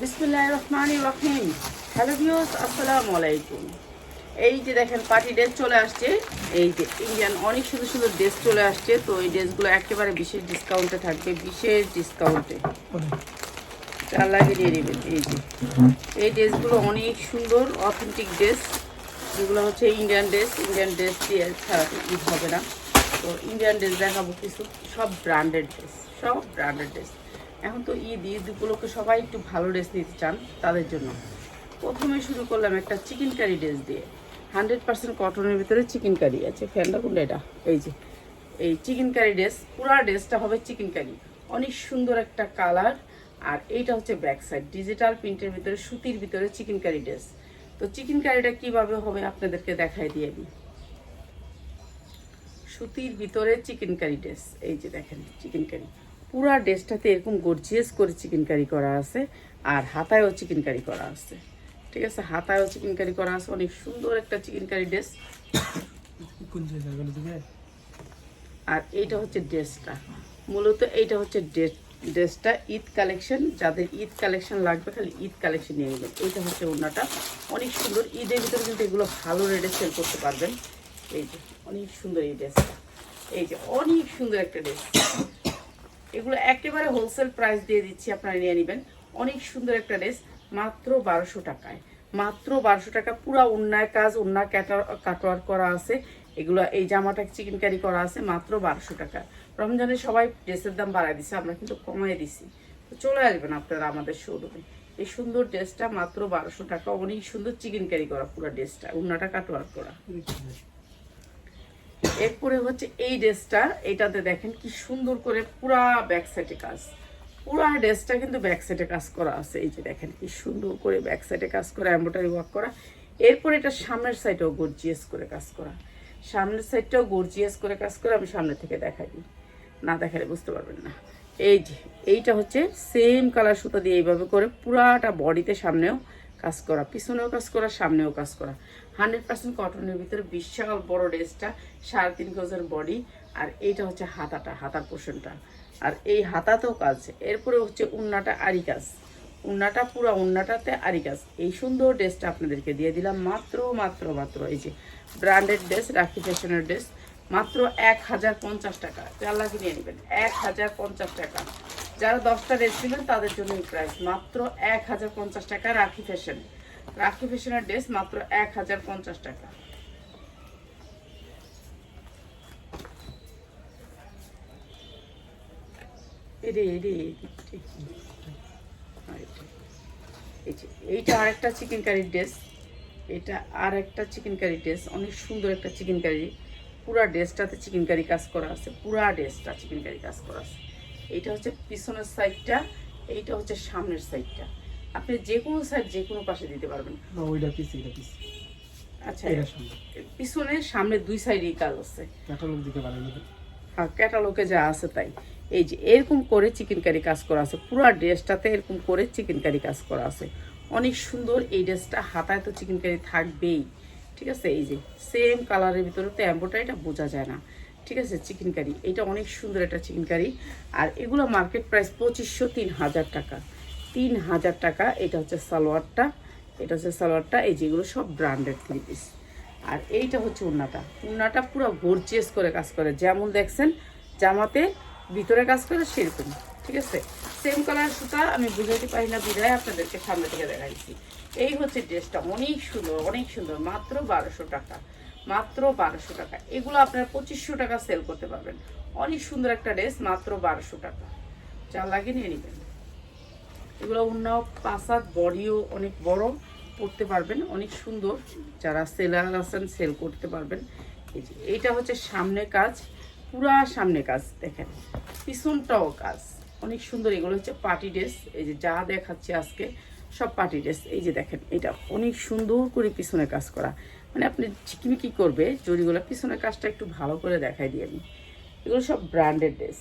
বিসমুল্লাহ রহমান রহিম hello views আসসালামু আলাইকুম এই যে দেখেন পার্টি ড্রেস চলে আসছে। এই যে ইন্ডিয়ান অনেক সুন্দর সুন্দর ড্রেস চলে আসছে। তো এই ড্রেসগুলো একেবারে বিশেষ ডিসকাউন্টে থাকবে, বিশেষ ডিসকাউন্টে চার লাগে দিয়ে দেবেন, এই যে। এই ড্রেসগুলো অনেক সুন্দর অথেন্টিক ড্রেস যেগুলো হচ্ছে ইন্ডিয়ান ড্রেস ইন্ডিয়ান ড্রেস দিয়ে হবে না। তো ইন্ডিয়ান ড্রেস দেখাবো কিছু, সব ব্র্যান্ডেড ড্রেস সব ব্র্যান্ডেড ড্রেস এখন তো ঈদ ঈদ উপলক্ষে সবাই একটু ভালো ড্রেস নিতে চান তাদের জন্য। প্রথমে শুরু করলাম একটা চিকেন কারি ড্রেস দিয়ে। হান্ড্রেড পার্সেন্ট কটনের ভিতরে চিকেন কারি আছে। ফ্যানটা কোনটা এটা। এই যে, এই চিকেন কারি ড্রেস পুরা ড্রেসটা হবে চিকেন কারি অনেক সুন্দর একটা কালার আর এইটা হচ্ছে ব্যাক সাইড ডিজিটাল প্রিন্টের ভিতরে, সুতির ভিতরে চিকেন কারি ড্রেস তো চিকেন কারিটা কীভাবে হবে আপনাদেরকে দেখাই দিয়ে আমি সুতির ভিতরে চিকেন কারি ড্রেস এই যে দেখেন চিকেন কারি পুরা ড্রেসটাতে এরকম গর্জিয়াস করে চিকেন কারি করা আছে আর হাতায়ও চিকেন কারি করা আছে। ঠিক আছে? হাতায়ও চিকেন কারি করা আছে। অনেক সুন্দর একটা চিকেন কারি ড্রেস আর এইটা হচ্ছে ড্রেসটা। মূলত এইটা হচ্ছে ড্রেস ড্রেসটা ঈদ কালেকশন যাদের ঈদ কালেকশন লাগবে খালি ঈদ কালেকশন নিয়ে নেবেন। এইটা হচ্ছে ওনাটা অনেক সুন্দর। ঈদের ভিতরে কিন্তু এগুলো ভালো রেটে সেল করতে পারবেন। এই যে অনেক সুন্দর এই ড্রেসটা এই যে অনেক সুন্দর একটা ড্রেস এগুলো একেবারে হোলসেল প্রাইস দিয়ে দিচ্ছি, আপনারা নিয়ে নেবেন। অনেক সুন্দর একটা ড্রেস মাত্র বারোশো টাকায়। মাত্র বারোশো টাকা, পুরো অন্যায় কাজ অন্যায় কাটোয়ার করা আছে। এগুলো, এই জামাটা চিকেন কারি করা আছে, মাত্র বারোশো টাকা। রমজানে সবাই ড্রেসের দাম বাড়ায় দিছে, আমরা কিন্তু কমাই দিছি। তো চলে আসবেন আপনারা আমাদের শোরুমে এই সুন্দর ড্রেসটা মাত্র বারোশো টাকা, অনেক সুন্দর চিকেন কারি করা পুরো ড্রেসটা অন্যটা কাটোয়ার করা। এরপরে হচ্ছে এই ড্রেসটা, এটাতে দেখেন কি সুন্দর করে পুরা ব্যাক সাইডে কাজ। পুরা ড্রেসটা কিন্তু ব্যাক সাইডে কাজ করা আছে। এই যে দেখেন কি সুন্দর করে ব্যাক সাইডে কাজ করা এম্ব্রয়ডারি ওয়ার্ক করা। এরপরে এটা সামনের সাইডেও গর্জিয়াস করে কাজ করা। সামনের সাইডটাও গর্জিয়াস করে কাজ করে আমি সামনে থেকে দেখাই। দিই না দেখালে বুঝতে পারবেন না। এই যে, এইটা হচ্ছে সেম কালার সুতা দিয়ে এইভাবে করে পুরাটা বডিতে সামনেও কাজ করা, পিছনেও কাজ করা, সামনেও কাজ করা। হান্ড্রেড পার্সেন্ট কটনের ভিতরে বিশাল বড় ড্রেসটা সাড়ে তিন গজের বডি, আর এইটা হচ্ছে হাতাটা, হাতার পোষণটা। আর এই হাতাতেও কাজ, এরপরে হচ্ছে উন্নাটা আরি কাজ। উন্নাটা পুরো, উন্নাটাতে আরি কাজ। এই সুন্দর ড্রেসটা আপনাদেরকে দিয়ে দিলাম, মাত্র মাত্র মাত্র। এই যে ব্র্যান্ডেড ড্রেস, রাখি ফ্যাশনের ড্রেস, মাত্র এক হাজার পঞ্চাশ টাকা। চাল্লা কিনে নেবেন, এক হাজার পঞ্চাশ টাকা। যারা দশটা ড্রেস নেবেন তাদের জন্য এই প্রাইস মাত্র এক হাজার পঞ্চাশ টাকা রাখি ফ্যাশন রাখি ফ্যাশনের ড্রেস মাত্র এক হাজার পঞ্চাশ টাকা। এইটা আরেকটা চিকেন কারির ড্রেস এটা আর একটা চিকেন কারি ড্রেস অনেক সুন্দর একটা চিকেন কারি পুরা ড্রেসটাতে চিকেন কারি কাজ করা আছে। পুরা ড্রেসটা চিকেন কারি কাজ করা আছে। এইটা হচ্ছে পিছনের সাইডটা এইটা হচ্ছে সামনের সাইডটা আপনি যে কোনো সাইড যে কোনো পাশে দিতে পারবেন। না ওইটা পিস এটা পিস আচ্ছা পিছনে সামনে দুই সাইডেই কাজ আছে। ক্যাটালগ দিতে পারেন হ্যাঁ ক্যাটালগে যা আছে তাই। এই যে এরকম করে চিকেন কারি কাজ করা আছে। পুরো ড্রেসটাতে এরকম করে চিকেন কারি কাজ করা আছে। অনেক সুন্দর এই ড্রেসটা হাতায় তো চিকেন কারি থাকবেই। ঠিক আছে? এই যে সেম কালারের ভিতরে তো এম্বোটারিটা বোঝা যায় না। ঠিক আছে চিকেন কারি এটা অনেক সুন্দর একটা চিকেন কারি আর এগুলো মার্কেট প্রাইস পঁচিশশো তিন হাজার টাকা। তিন হাজার টাকা, এটা হচ্ছে সালোয়ারটা। এটা হচ্ছে সালোয়ারটা, এই যেগুলো সব ব্র্যান্ডেড থ্রি পিস আর এইটা হচ্ছে উন্নাটা। উন্নাটা পুরো গর্জিয়াস করে কাজ করে। যেমন দেখছেন, জামাতে ভিতরে কাজ করে সেরকম। ঠিক আছে? সেম কালার সুতা, আমি বুঝাইতে পারি না বিদায় আপনাদেরকে সামনে থেকে দেখাইছি। এই হচ্ছে ড্রেসটা অনেক সুন্দর অনেক সুন্দর, মাত্র বারোশো টাকা। মাত্র বারোশো টাকা। এগুলো আপনারা পঁচিশশো টাকা সেল করতে পারবেন। অনেক সুন্দর একটা ড্রেস মাত্র বারোশো টাকা। যা লাগে নিয়ে নেবেন। এগুলো অন্য পাসাদ বডিও অনেক বড় পড়তে পারবেন, অনেক সুন্দর। যারা সেলার আছেন সেল করতে পারবেন। এই যে, এইটা হচ্ছে সামনে কাজ, পুরা সামনে কাজ, দেখেন। পিছনটাও কাজ। অনেক সুন্দর, এগুলো হচ্ছে পার্টি ড্রেস এই যে, যা দেখাচ্ছে আজকে, সব পার্টি ড্রেস এই যে, দেখেন, এটা অনেক সুন্দর করে পিছনে কাজ করা। মানে আপনি ঝিকিমিকি করবে? জরিগুলো পিছনের কাজটা একটু ভালো করে দেখাই দিয়ে আমি এগুলো সব ব্র্যান্ডেড ড্রেস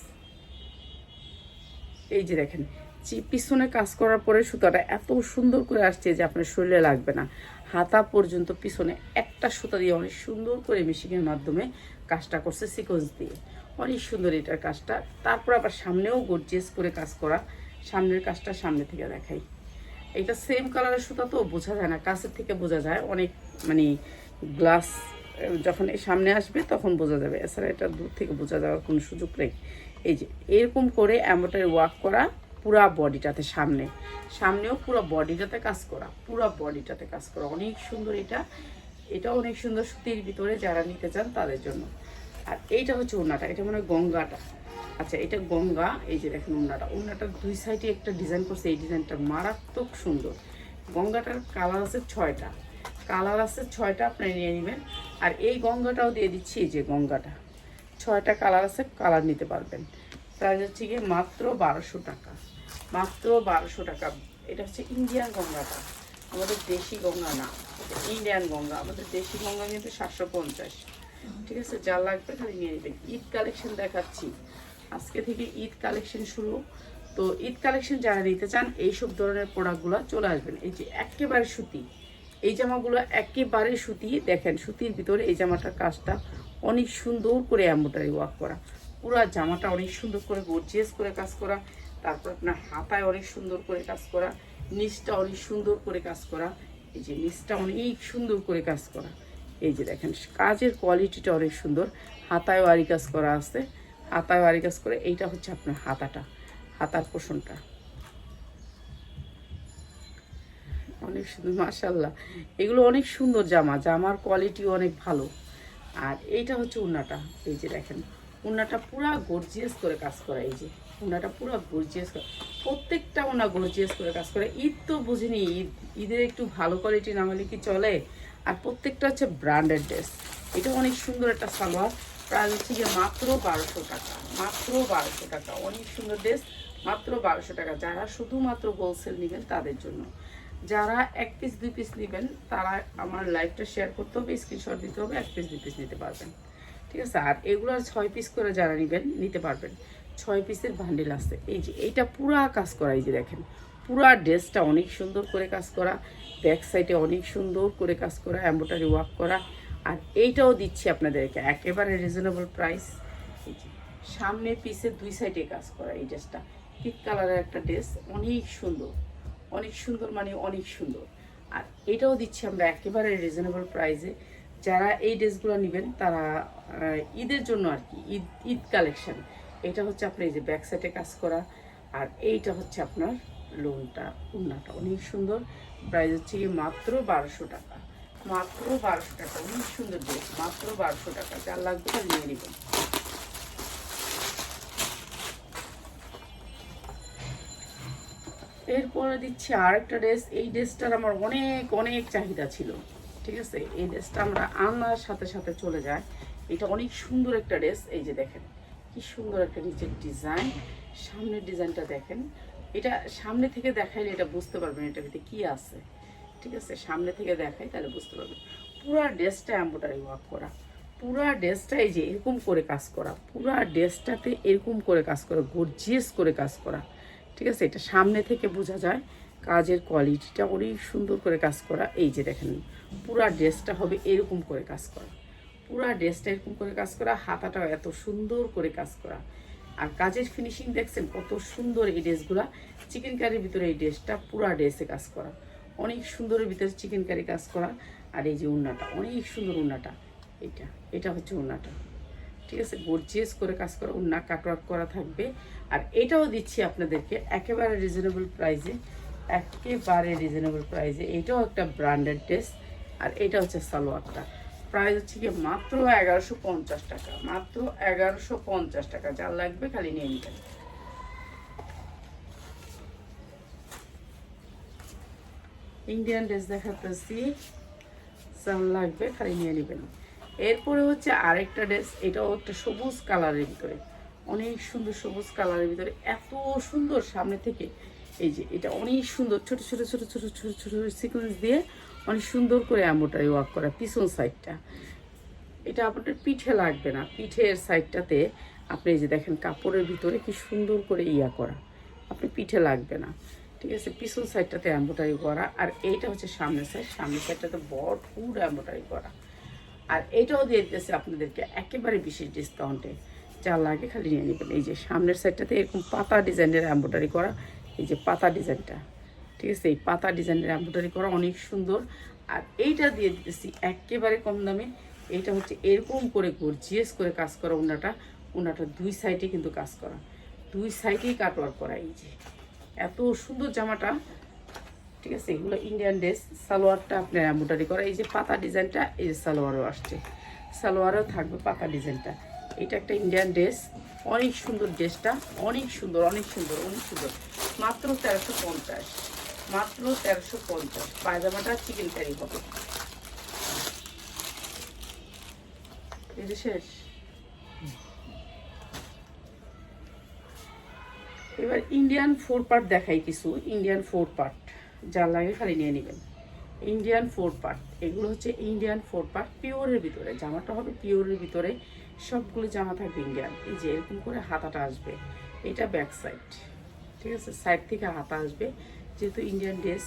এই যে দেখেন যে পিছনে কাজ করার পরে সুতাটা এত সুন্দর করে আসছে যে আপনার শরীরে লাগবে না। হাতা পর্যন্ত পিছনে একটা সুতা দিয়ে অনেক সুন্দর করে মেশিনের মাধ্যমে কাজটা করছে সিকোয়েন্স দিয়ে। অনেক সুন্দর এটার কাজটা। তারপর আবার সামনেও গর্জিয়াস করে কাজ করা। সামনের কাজটা সামনে থেকে দেখাই। এটা সেম কালারের সুতা তো বোঝা যায় না। কাছের থেকে বোঝা যায়। অনেক মানে গ্লাস যখন এই সামনে আসবে তখন বোঝা যাবে। এছাড়া এটা দূর থেকে বোঝা যাওয়ার কোনো সুযোগ নেই। এই যে, এরকম করে অ্যাম্বোটারি ওয়ার্ক করা পুরা বডিটাতে সামনে। সামনেও পুরো বডিটাতে কাজ করা, পুরো বডিটাতে কাজ করা। অনেক সুন্দর এটা। এটা অনেক সুন্দর সুতির ভিতরে যারা নিতে চান তাদের জন্য। আর এইটা হচ্ছে উন্নাটা এটা মানে গঙ্গাটা। আচ্ছা এটা গঙ্গা, এই যে দেখেন উন্নাটা উন্নাটার দুই সাইডে একটা ডিজাইন করছে, এই ডিজাইনটা মারাত্মক সুন্দর। গঙ্গাটার কালার আছে ছয়টা। কালার আছে, ছয়টা আপনি নিয়ে নেবেন। আর এই গঙ্গাটাও দিয়ে দিচ্ছি, এই যে গঙ্গাটা। ছয়টা কালার আছে, কালার নিতে পারবেন। প্রাইস হচ্ছে গিয়ে মাত্র বারোশো টাকা। মাত্র বারোশো টাকা। এটা হচ্ছে ইন্ডিয়ান গঙ্গাটা। আমাদের দেশি গঙ্গা না। ইন্ডিয়ান গঙ্গা। আমাদের দেশি গঙ্গা কিন্তু সাতশো পঞ্চাশ। ঠিক আছে, যা লাগবে খালি নিয়ে নেবেন। ঈদ কালেকশন দেখাচ্ছি। আজকে থেকে ঈদ কালেকশন শুরু। তো ঈদ কালেকশন যারা নিতে চান, এইসব ধরনের প্রোডাক্টগুলো চলে আসবেন। এই যে একেবারে সুতি। এই জামাগুলো একেবারে সুতি, দেখেন, সুতির ভিতরে এই জামাটার কাজটা অনেক সুন্দর করে এম্বোটারি ওয়ার্ক করা। পুরো জামাটা অনেক সুন্দর করে গর্জিয়াস করে কাজ করা। তারপর আপনার হাতায় অনেক সুন্দর করে কাজ করা। নিচটা অনেক সুন্দর করে কাজ করা। এই যে নিচটা অনেক সুন্দর করে কাজ করা। এই যে দেখেন, কাজের কোয়ালিটিটা অনেক সুন্দর। হাতায় আরি কাজ করা আছে। হাতায় আরি কাজ করে এইটা হচ্ছে আপনার হাতাটা, হাতার পোষণটা। অনেক সুন্দর মাশাল্লাহ এগুলো অনেক সুন্দর জামা, জামার কোয়ালিটি অনেক ভালো। আর এইটা হচ্ছে উন্নাটা, এই যে দেখেন। উন্নাটা পুরা গর্জিয়াস করে কাজ করা, এই যে। উন্নাটা পুরা গর্জিয়াস করে, প্রত্যেকটা উন্না গর্জিয়াস করে কাজ করে। ঈদ তো বুঝিনি, ঈদ, ঈদের একটু ভালো কোয়ালিটি না হলে কি চলে? আর প্রত্যেকটা হচ্ছে ব্র্যান্ডেড ড্রেস এটা অনেক সুন্দর একটা সালোয়ার, প্রাইস হচ্ছে গিয়ে মাত্র বারোশো টাকা, মাত্র বারোশো টাকা। অনেক সুন্দর ড্রেস মাত্র বারোশো টাকা। যারা শুধুমাত্র হোলসেল নেবেন তাদের জন্য। যারা এক পিস দুই পিস নেবেন, তারা আমার লাইভটা শেয়ার করতে হবে স্ক্রিনশট দিতে হবে, এক পিস দুই পিস নিতে পারবেন। ঠিক আছে? আর এগুলো ছয় পিস করে যারা নেবেন, নিতে পারবেন। ছয় পিসের বান্ডেল আছে। এই যে, এইটা পুরা কাজ করা, এই যে দেখেন, পুরা ড্রেসটা অনেক সুন্দর করে কাজ করা ব্যাক সাইডে অনেক সুন্দর করে কাজ করা এম্বোটারি ওয়ার্ক করা। আর এইটাও দিচ্ছি আপনাদেরকে, একেবারে রিজনেবল প্রাইস সামনে পিসের দুই সাইডে কাজ করা এই ড্রেসটা পিক কালারের একটা ড্রেস অনেক সুন্দর। অনেক সুন্দর মানে অনেক সুন্দর। আর এটাও দিচ্ছি আমরা একেবারে রিজনেবল প্রাইসে যারা এই ড্রেসগুলো নেবেন, তারা ঈদের জন্য আর কি, ঈদ ঈদ কালেকশন এটা হচ্ছে আপনার এই যে ব্যাক সাইডে কাজ করা। আর এইটা হচ্ছে আপনার লোনটা উন্নাটা অনেক সুন্দর। প্রাইস হচ্ছে গিয়ে মাত্র বারোশো টাকা। মাত্র বারোশো টাকা। অনেক সুন্দর ড্রেস মাত্র বারোশো টাকা। যার লাগবে তার নিয়ে নেবেন। এরপরে দিচ্ছি আরেকটা ড্রেস। এই ড্রেসটার আমার অনেক অনেক চাহিদা ছিল। ঠিক আছে? এই ড্রেসটা আমরা আনার সাথে সাথে চলে যায়। এটা অনেক সুন্দর একটা ড্রেস। এই যে দেখেন, কি সুন্দর একটা নিচের ডিজাইন। সামনের ডিজাইনটা দেখেন। এটা সামনে থেকে দেখাইলে এটা বুঝতে পারবেন এটা ভিতরে কী আছে। ঠিক আছে? সামনে থেকে দেখাই, তাহলে বুঝতে পারবেন। পুরা ড্রেসটা এম্বোটারি ওয়ার্ক করা। পুরা ড্রেসটা এই যে এরকম করে কাজ করা। পুরা ড্রেসটাতে এরকম করে কাজ করা। গর্জিয়াস করে কাজ করা। ঠিক আছে, এটা সামনে থেকে বোঝা যায় কাজের কোয়ালিটিটা অনেক সুন্দর করে কাজ করা। এই যে দেখেন, পুরা ড্রেসটা হবে এরকম করে কাজ করা। পুরা ড্রেসটা এরকম করে কাজ করা, হাতাটাও এত সুন্দর করে কাজ করা। আর কাজের ফিনিশিং দেখছেন, কত সুন্দর এই ড্রেসগুলা। চিকেন কারির ভিতরে এই ড্রেসটা পুরা ড্রেসে কাজ করা। অনেক সুন্দরের ভিতরে চিকেন কারি কাজ করা। আর এই যে উন্নাটা অনেক সুন্দর উন্নাটা এটা এটা হচ্ছে উন্নাটা ঠিক আছে গর্জিয়াস করে কাজ করা উন্না কাটওয়ার্ক করা থাকবে। আর এটাও দিচ্ছি আপনাদেরকে, একেবারে রিজনেবল প্রাইসে একেবারে রিজনেবল প্রাইসে এটাও একটা ব্র্যান্ডেড ড্রেস আর এটা হচ্ছে সালোয়ারটা। প্রাইস হচ্ছে কি মাত্র এগারোশো পঞ্চাশ টাকা, মাত্র এগারোশো পঞ্চাশ টাকা। যার লাগবে খালি নিয়ে নেবেন। ইন্ডিয়ান ড্রেস দেখাতেছি যার লাগবে খালি নিয়ে নেবেন। এরপরে হচ্ছে আরেকটা ড্রেস এটাও একটা সবুজ কালারের ভিতরে। অনেক সুন্দর সবুজ কালারের ভিতরে। এত সুন্দর সামনে থেকে। এই যে, এটা অনেক সুন্দর। ছোট ছোট ছোট ছোট ছোট ছোট সিকোয়েন্স দিয়ে অনেক সুন্দর করে অ্যাম্বোটারি ওয়ার্ক করা পিছন সাইডটা এটা আপনার পিঠে লাগবে না। পিঠের সাইডটাতে আপনি এই যে দেখেন কাপড়ের ভিতরে কি সুন্দর করে ইয়া করা। আপনি পিঠে লাগবে না। ঠিক আছে? পিছন সাইডটাতে এম্বোটারি করা। আর এইটা হচ্ছে সামনের সাইড সামনের সাইডটাতে বড় পুরো এম্বোটারি করা। আর এটাও দিয়ে দিতেছে আপনাদেরকে একেবারে বিশেষ ডিসকাউন্টে যা লাগে খালি নিয়ে নেবেন। এই যে সামনের সাইডটাতে এরকম পাতা ডিজাইনের এম্বোটারি করা, এই যে পাতা ডিজাইনটা, ঠিক আছে? এই পাতা ডিজাইনের এম্ব্রয়ডারি করা অনেক সুন্দর। আর এইটা দিয়ে দিতেছি একেবারে কম দামে। এইটা হচ্ছে এরকম করে গর্জিয়াস করে কাজ করা ওনাটা। ওনাটা দুই সাইডে কিন্তু কাজ করা। দুই সাইডেই কাটওয়ার করা, এই যে। এত সুন্দর জামাটা। ঠিক আছে? এগুলো ইন্ডিয়ান ড্রেস সালোয়ারটা আপনার এম্ব্রয়ডারি করা। এই যে পাতা ডিজাইনটা, এই যে সালোয়ারও আসছে। সালোয়ারও থাকবে পাতা ডিজাইনটা। এটা একটা ইন্ডিয়ান ড্রেস অনেক সুন্দর ড্রেসটা অনেক সুন্দর অনেক সুন্দর অনেক সুন্দর। মাত্র তেরোশো পঞ্চাশ। মাত্র তেরোশো পঞ্চাশ। পায়জামাটা চিকেন কারি হবে। শেষ। এবার ইন্ডিয়ান ফোর পার্ট দেখাই কিছু। ইন্ডিয়ান ফোর পার্ট লাগে খালি নিয়ে নেবেন। ইন্ডিয়ান ফোর পার্ট এগুলো হচ্ছে ইন্ডিয়ান ফোর পার্ট পিওরের ভিতরে। জামাটা হবে পিওরের ভিতরে। সবগুলো জামা থাকবে ইন্ডিয়ান এই যে এরকম করে হাতাটা আসবে। এটা ব্যাক সাইড ঠিক আছে? সাইড থেকে হাতা আসবে। যেহেতু ইন্ডিয়ান ড্রেস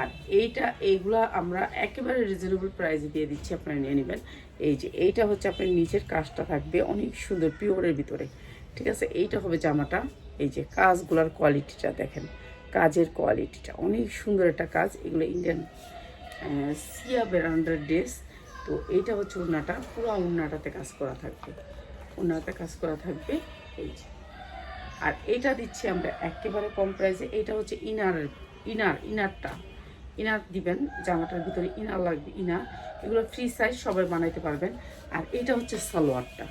আর এইটা, এইগুলা আমরা একেবারে রিজনেবল প্রাইসে দিয়ে দিচ্ছি, আপনারা নিয়ে নেবেন। এই যে এইটা হচ্ছে আপনার নিচের কাজটা থাকবে অনেক সুন্দর পিওরের ভিতরে। ঠিক আছে? এইটা হবে জামাটা। এই যে কাজগুলার কোয়ালিটিটা দেখেন। কাজের কোয়ালিটিটা অনেক সুন্দর একটা কাজ, এগুলো ইন্ডিয়ান সিয়া বেরান্ডার ড্রেস তো এইটা হচ্ছে উন্নাটা পুরো উন্নাটাতে কাজ করা থাকবে। উন্নাতে কাজ করা থাকবে এই যে। আর এটা দিচ্ছি আমরা একেবারে কম প্রাইসে এটা হচ্ছে ইনার ইনার, ইনারটা। ইনার দিবেন, জামাটার ভিতরে ইনার লাগবে, ইনার। এগুলো ফ্রি সাইজ সবাই বানাইতে পারবেন। আর এটা হচ্ছে সালোয়ারটা।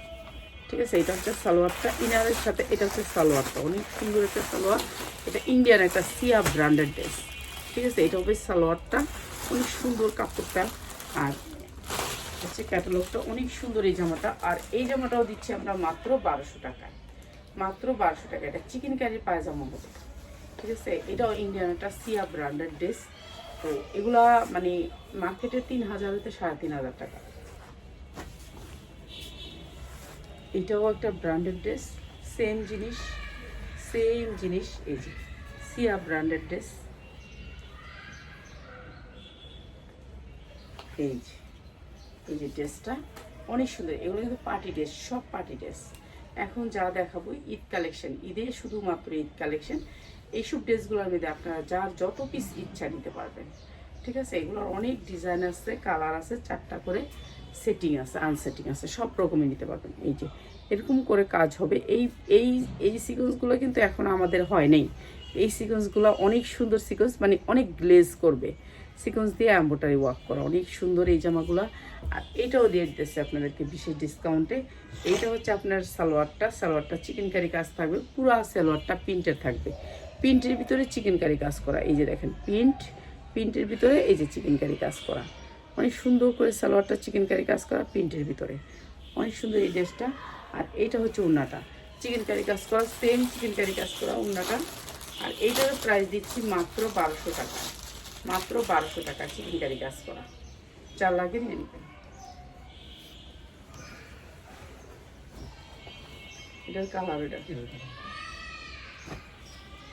ঠিক আছে, এটা হচ্ছে সালোয়ারটা, ইনারের সাথে এটা হচ্ছে সালোয়ারটা, অনেক সুন্দর একটা সালোয়ার। এটা ইন্ডিয়ান একটা সিয়া ব্র্যান্ডেড ড্রেস ঠিক আছে, এটা হবে সালোয়ারটা, অনেক সুন্দর কাপড়টা। আর হচ্ছে ক্যাটালগটা অনেক সুন্দর এই জামাটা, আর এই জামাটাও দিচ্ছি আমরা মাত্র বারোশো টাকায় মাত্র বারোশো টাকা, এটা চিকেন ক্যারির পায়জামা হবে। ঠিক আছে, এটাও ইন্ডিয়ান একটা সিয়া ব্র্যান্ডেড ড্রেস তো এগুলা মানে মার্কেটে তিন হাজার হতে সাড়ে তিন হাজার টাকা। এটাও একটা ব্র্যান্ডেড ড্রেস সেম জিনিস সেম জিনিস, এই যে, সিয়া ব্র্যান্ডেড ড্রেস এই যে এই যে ড্রেসটা অনেক সুন্দর, এগুলো কিন্তু পার্টি ড্রেস সব পার্টি ড্রেস এখন যা দেখাবো, ঈদ কালেকশন ঈদে শুধুমাত্র ঈদ কালেকশন এইসব ড্রেসগুলোর মধ্যে আপনারা যার যত পিস ইচ্ছা নিতে পারবেন। ঠিক আছে? এগুলোর অনেক ডিজাইন আছে কালার আছে, চারটা করে। সেটিং আছে আনসেটিং আছে, সব রকমের নিতে পারবেন। এই যে, এরকম করে কাজ হবে। এই এই এই সিকোয়েন্সগুলো কিন্তু এখন আমাদের হয় নেই। এই সিকোয়েন্সগুলো অনেক সুন্দর সিকোয়েন্স মানে অনেক গ্লেজ করবে। সিকোয়েন্স দিয়ে অ্যাম্বোটারি ওয়ার্ক করা, অনেক সুন্দর এই জামাগুলো। আর এটাও দিয়ে দিতেছে আপনাদেরকে বিশেষ ডিসকাউন্টে এইটা হচ্ছে আপনার সালোয়ারটা। সালোয়ারটা চিকেন কারি কাজ থাকবে, পুরো সালোয়ারটা প্রিন্টের থাকবে। প্রিন্টের ভিতরে চিকেন কারি কাজ করা। এই যে দেখেন প্রিন্ট প্রিন্টের ভিতরে এই যে চিকেন কারি কাজ করা। অনেক সুন্দর করে সালোয়ারটা চিকেন কারি কাজ করা প্রিন্টের ভিতরে। অনেক সুন্দর এই ড্রেসটা আর এইটা হচ্ছে উন্নাটা। চিকেন কারি কাজ করা সেম চিকেন কারি কাজ করা উন্নাটা। আর এইটার প্রাইস দিচ্ছি মাত্র বারোশো টাকা। মাত্র বারোশো টাকা চিকেন কারি কাজ করা। চার লাগে নিয়ে নেবেন। এটার কালার এটা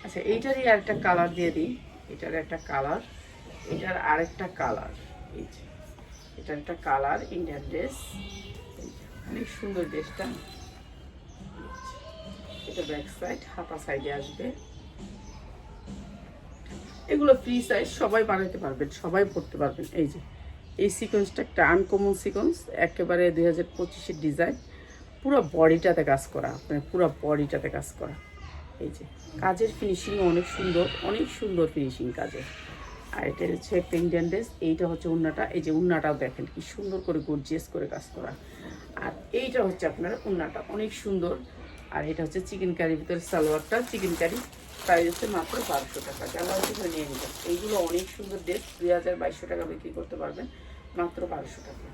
আচ্ছা এইটারই আরেকটা কালার দিয়ে দিই। এটার একটা কালার এটার আরেকটা কালার এই যে। এটার একটা কালার ইন্ডিয়ান ড্রেস অনেক সুন্দর ড্রেসটা এটা ব্যাক সাইড হাতা সাইডে আসবে। এগুলো ফ্রি সাইজ সবাই বানাতে পারবেন, সবাই পড়তে পারবেন। এই যে, এই সিকোয়েন্সটা একটা আনকমন সিকোয়েন্স একেবারে দুই হাজার পঁচিশের ডিজাইন পুরো বডিটাতে কাজ করা মানে পুরো বডিটাতে কাজ করা। এই যে, কাজের ফিনিশিং অনেক সুন্দর অনেক সুন্দর ফিনিশিং কাজের। আর এটা হচ্ছে একটা ইন্ডিয়ান ড্রেস এইটা হচ্ছে উন্নাটা। এই যে উন্নাটাও দেখেন, কি সুন্দর করে গর্জিয়াস করে কাজ করা। আর এইটা হচ্ছে আপনার উন্নাটা, অনেক সুন্দর। আর এটা হচ্ছে চিকেন কারির ভিতরে সালোয়ারটা। চিকেন কারি প্রাইস হচ্ছে মাত্র বারোশো টাকা। যারা হচ্ছে নিয়ে নেবেন, এইগুলো অনেক সুন্দর ড্রেস দুই হাজার বাইশশো টাকা বিক্রি করতে পারবেন, মাত্র বারোশো টাকা।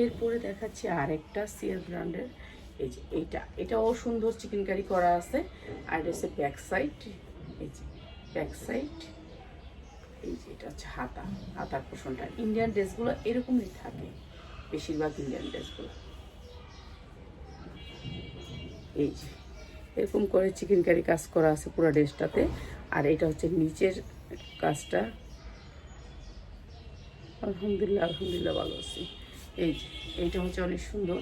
এরপরে দেখাচ্ছি আরেকটা সিয়ার ব্র্যান্ডের এই যে এইটা, এটাও সুন্দর চিকেন কারি করা আছে। আর এটা হচ্ছে ব্যাক সাইড এই যে ব্যাক সাইড এই যে এটা হচ্ছে হাতা, হাতার পোষণটা। ইন্ডিয়ান ড্রেসগুলো এরকমই থাকে, বেশিরভাগ ইন্ডিয়ান ড্রেসগুলো এই যে, এরকম করে চিকেন কারি কাজ করা আছে পুরো ড্রেসটাতে আর এটা হচ্ছে নিচের কাজটা। আলহামদুলিল্লাহ আলহামদুলিল্লাহ ভালো আছি। এই যে, এইটা হচ্ছে অনেক সুন্দর।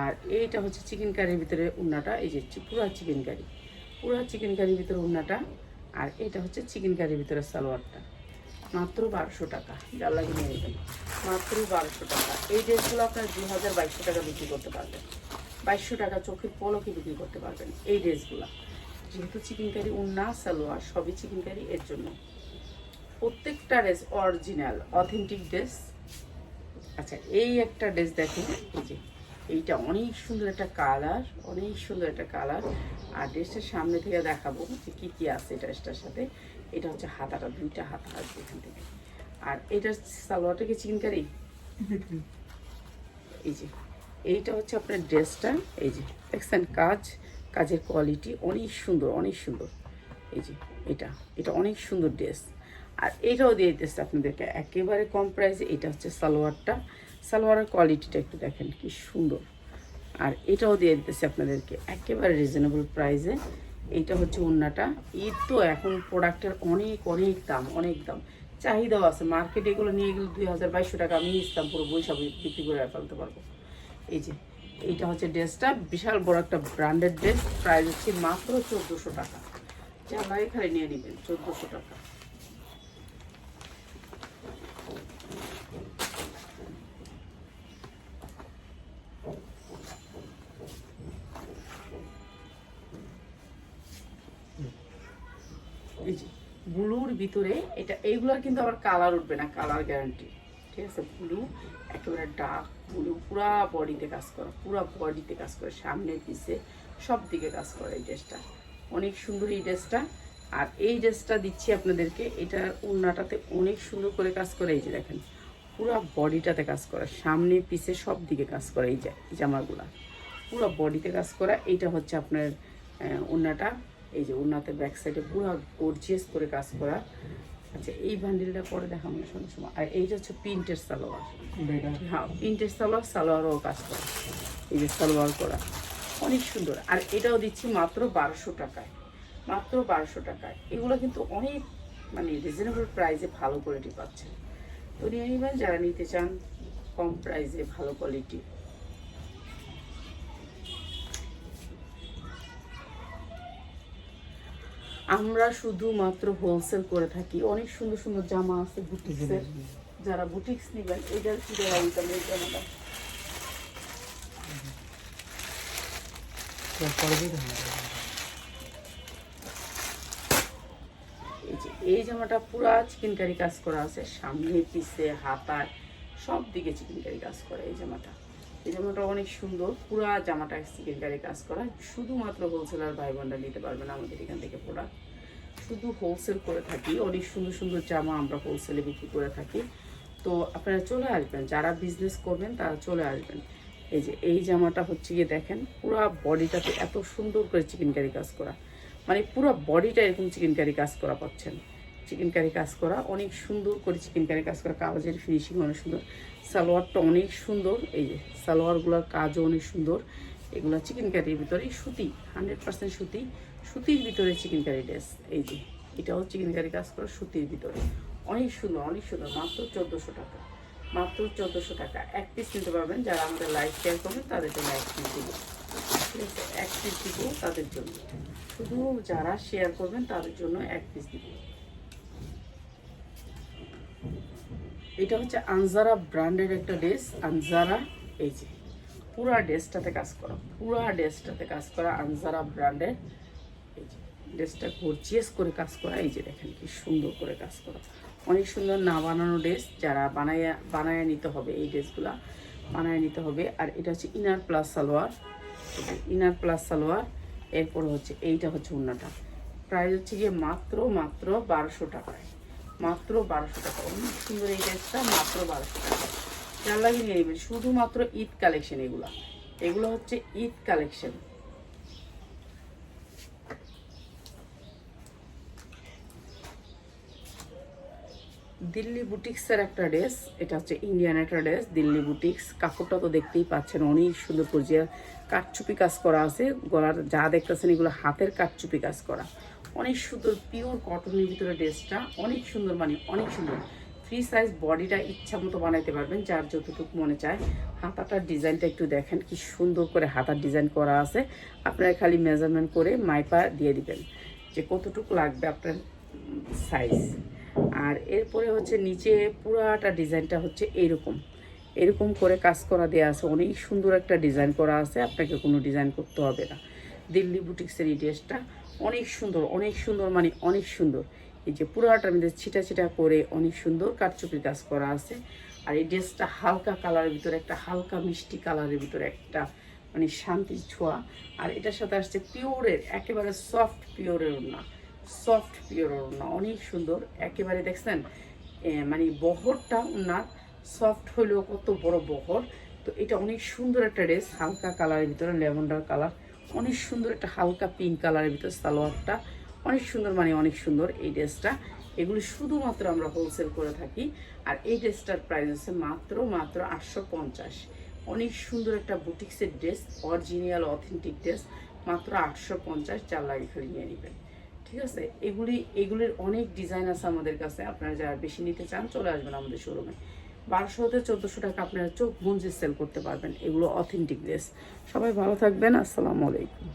আর এইটা হচ্ছে চিকেন কারির ভিতরে উন্নাটা, এই যে পুরা চিকেন কারি পুরা চিকেন কারির ভিতরে উন্নাটা, আর এটা হচ্ছে চিকেন কারির ভিতরে সালোয়ারটা। মাত্র বারোশো টাকা, যার লাগে নিয়ে নেবেন। মাত্র বারোশো টাকা। এই ড্রেসগুলো আপনার দু হাজার বাইশশো টাকা বিক্রি করতে পারবেন। বাইশশো টাকা চোখের পলকে বিক্রি করতে পারবেন এই ড্রেসগুলো। যেহেতু চিকেন কারি উন্না, সালোয়ার, সবই চিকেন কারি এর জন্য। প্রত্যেকটা ড্রেস অরিজিনাল অথেন্টিক ড্রেস আচ্ছা এই একটা ড্রেস দেখেন, এই যে। এইটা অনেক সুন্দর একটা কালার, অনেক সুন্দর একটা কালার। আর ড্রেসটার সামনে থেকে দেখাবো যে কী কী আছে ড্রেসটার সাথে। এটা হচ্ছে হাতাটা, দুইটা হাতা আসবে এখান থেকে। আর এটা সালোয়ারটা কি চিকেন কারি? এই যে, এইটা হচ্ছে আপনার ড্রেসটা। এই যে, দেখছেন কাজ, কাজের কোয়ালিটি অনেক সুন্দর অনেক সুন্দর। এই যে, এটা এটা অনেক সুন্দর ড্রেস। আর এটাও দিয়ে দিতেছে আপনাদেরকে। একেবারে কম প্রাইসে এটা হচ্ছে সালোয়ারটা। সালোয়ারের কোয়ালিটিটা একটু দেখেন, কি সুন্দর। আর এটাও দিয়ে দিতেছে আপনাদেরকে, একেবারে রিজনেবল প্রাইসে এইটা হচ্ছে ওন্নাটা। ঈদ তো এখন প্রোডাক্টের অনেক অনেক দাম অনেক দাম। চাহিদাও আছে মার্কেটে এগুলো নিয়ে গেলে দুই হাজার বাইশশো টাকা আমি ইসলাম পুরো বৈশাখ বিক্রি করে ফেলতে পারব। এই যে, এইটা হচ্ছে ড্রেসটা, বিশাল বড় একটা ব্র্যান্ডেড ড্রেস প্রাইস হচ্ছে মাত্র চোদ্দোশো টাকা। যা খালি নিয়ে নেবেন, চোদ্দোশো টাকা এই যে ব্লুর ভিতরে এটা, এইগুলোর কিন্তু আবার কালার উঠবে না কালার গ্যারান্টি ঠিক আছে? ব্লু একেবারে ডার্ক ব্লু পুরা বডিতে কাজ করে, পুরা বডিতে কাজ করে, সামনে, পিছে, সব দিকে কাজ করে এই ড্রেসটা অনেক সুন্দর এই ড্রেসটা আর এই ড্রেসটা দিচ্ছি আপনাদেরকে, এটার উন্নাটাতে অনেক সুন্দর করে কাজ করে এই যে দেখেন। পুরা বডিটাতে কাজ করে, সামনে, পিছে সব দিকে কাজ করে এই জামাগুলা। পুরো বডিতে কাজ করা, এইটা হচ্ছে আপনার ওনাটা এই যে ওনাতে ব্যাক সাইডে পুরো গর্জিয়াস করে কাজ করা। আচ্ছা এই বান্ডিলটা পরে দেখাবো না সঙ্গে সময় আর এইটা হচ্ছে প্রিন্টের সালোয়ার। হ্যাঁ প্রিন্টের সালোয়ার সালোয়ারও কাজ করা। এই যে সালোয়ার করা। অনেক সুন্দর। আর এটাও দিচ্ছি মাত্র বারোশো টাকায়। মাত্র বারোশো টাকায়। এগুলো কিন্তু অনেক মানে রিজনেবল প্রাইসে ভালো কোয়ালিটি পাচ্ছেন তো নিয়ে নিবেন যারা নিতে চান কম প্রাইসে ভালো কোয়ালিটি আমরা শুধুমাত্র হোলসেল করে থাকি। অনেক সুন্দর সুন্দর জামা আছে বুটিক্সের যারা বুটিক্স নেবেন এটার কি দেওয়া এই জামাটা এই এই জামাটা পুরা চিকেন কারি কাজ করা আছে। সামনে পিছে হাতায় সব দিকে চিকেন কারি কাজ করা এই জামাটা। এই জামাটা অনেক সুন্দর। পুরা জামাটা চিকেন কারি কাজ করা। শুধুমাত্র হোলসেলার ভাই বোনরা নিতে পারবেন আমাদের এখান থেকে প্রোডাক্ট শুধু হোলসেল করে থাকি। অনেক সুন্দর সুন্দর জামা আমরা হোলসেলে বিক্রি করে থাকি। তো আপনারা চলে আসবেন। যারা বিজনেস করবেন, তারা চলে আসবেন। এই যে, এই জামাটা হচ্ছে গিয়ে দেখেন, পুরো বডিটাতে এত সুন্দর করে চিকেন কারি কাজ করা। মানে পুরো বডিটা এরকম চিকেন কারি কাজ করা পাচ্ছেন। চিকেন কারি কাজ করা, অনেক সুন্দর করে চিকেন কারি কাজ করা, কাগজের ফিনিশিং অনেক সুন্দর, সালোয়ারটা অনেক সুন্দর, এই যে সালোয়ারগুলোর কাজও অনেক সুন্দর, এগুলো চিকেন কারির ভিতরে সুতি হান্ড্রেড পার্সেন্ট সুতি, সুতির ভিতরে চিকেন কারি ড্রেস এই যে এটাও চিকেন কারি কাজ করা সুতির ভিতরে, অনেক সুন্দর অনেক সুন্দর, মাত্র চোদ্দোশো টাকা, মাত্র চোদ্দোশো টাকা, এক পিস নিতে পারবেন, যারা আমাদের লাইভ শেয়ার করবেন তাদের জন্য এক পিস দিব, ঠিক আছে, এক পিস দিব তাদের জন্য, শুধু যারা শেয়ার করবেন তাদের জন্য এক পিস দিব। এটা হচ্ছে আনজারা ব্র্যান্ডের একটা ড্রেস, আনজারা, এই যে, পুরা ড্রেসটাতে কাজ করা, পুরা ড্রেসটাতে কাজ করা আনজারা ব্র্যান্ডের, এই যে, ড্রেসটা গর্জিয়াস করে কাজ করা, এই যে দেখেন কি সুন্দর করে কাজ করা। অনেক সুন্দর না বানানো ড্রেস, যারা বানায়া, বানায় নিতে হবে এই ড্রেসগুলা, বানায় নিতে হবে। আর এটা হচ্ছে inner plus salwar inner plus salwar, এরপর হচ্ছে এইটা হচ্ছে উন্নাটা প্রাইস হচ্ছে গিয়ে মাত্র মাত্র বারোশো টাকায়। মাত্র বারোশো টাকা। অনেক সুন্দর এই ড্রেসটা, মাত্র বারোশো টাকা। যার লাগে নিয়ে নেবেন শুধুমাত্র ঈদ কালেকশন এগুলা। এগুলো হচ্ছে ঈদ কালেকশন। দিল্লি বুটিক্সের একটা ড্রেস, এটা হচ্ছে ইন্ডিয়ান একটা ড্রেস, দিল্লি বুটিক্স। কাপড়টা তো দেখতেই পাচ্ছেন, অনেক সুন্দর পর্যায়ে কাঠচুপি কাজ করা আছে, গলার যা দেখতেছেন এগুলো হাতের কাঠচুপি কাজ করা। অনেক সুন্দর পিওর কটনের ভিতরে ড্রেসটা অনেক সুন্দর মানে অনেক সুন্দর। ফ্রি সাইজ বডিটা ইচ্ছা মতো বানাইতে পারবেন, যার যতটুকু মনে চায়। হাতাটার ডিজাইনটা একটু দেখেন, কি সুন্দর করে হাতার ডিজাইন করা আছে। আপনারা খালি মেজারমেন্ট করে মাইপা দিয়ে দিবেন, যে কতটুকু লাগবে আপনার সাইজ আর এরপরে হচ্ছে নিচে পুরাটা ডিজাইনটা হচ্ছে এরকম। এরকম করে কাজ করা দেওয়া আছে, অনেক সুন্দর একটা ডিজাইন করা আছে, আপনাকে কোনো ডিজাইন করতে হবে না। দিল্লি বুটিক্সের এই ড্রেসটা অনেক সুন্দর অনেক সুন্দর মানে অনেক সুন্দর। এই যে পুরাটার মধ্যে ছিটা ছিটা করে অনেক সুন্দর কারচুপির কাজ করা আছে। আর এই ড্রেসটা হালকা কালারের ভিতরে, একটা হালকা মিষ্টি কালারের ভিতরে একটা মানে শান্তির ছোঁয়া। আর এটার সাথে আসছে পিওরের একেবারে সফট পিওরের না সফট পিওরের না অনেক সুন্দর। একেবারে দেখছেন মানে বহরটা ওনার সফট হইলেও কত বড় বহর। তো এটা অনেক সুন্দর একটা ড্রেস হালকা কালারের ভিতরে ল্যাভেন্ডার কালার অনেক সুন্দর একটা হালকা পিঙ্ক কালারের ভিতরে সালোয়ারটা। অনেক সুন্দর মানে অনেক সুন্দর এই ড্রেসটা। এগুলি শুধুমাত্র আমরা হোলসেল করে থাকি। আর এই ড্রেসটার প্রাইস হচ্ছে মাত্র মাত্র আটশো পঞ্চাশ। অনেক সুন্দর একটা বুটিক্সের ড্রেস অরিজিনাল অথেন্টিক ড্রেস মাত্র আটশো পঞ্চাশ চার লাগে খালি নিয়ে নেবেন। ঠিক আছে? এগুলি, এগুলির অনেক ডিজাইন আছে আমাদের কাছে। আপনারা যারা বেশি নিতে চান চলে আসবেন আমাদের শোরুমে বারোশো হতে চোদ্দোশো টাকা আপনারা চোখ গুঞ্জে সেল করতে পারবেন। এগুলো অথেন্টিক ড্রেস সবাই ভালো থাকবেন। আসসালামু আলাইকুম।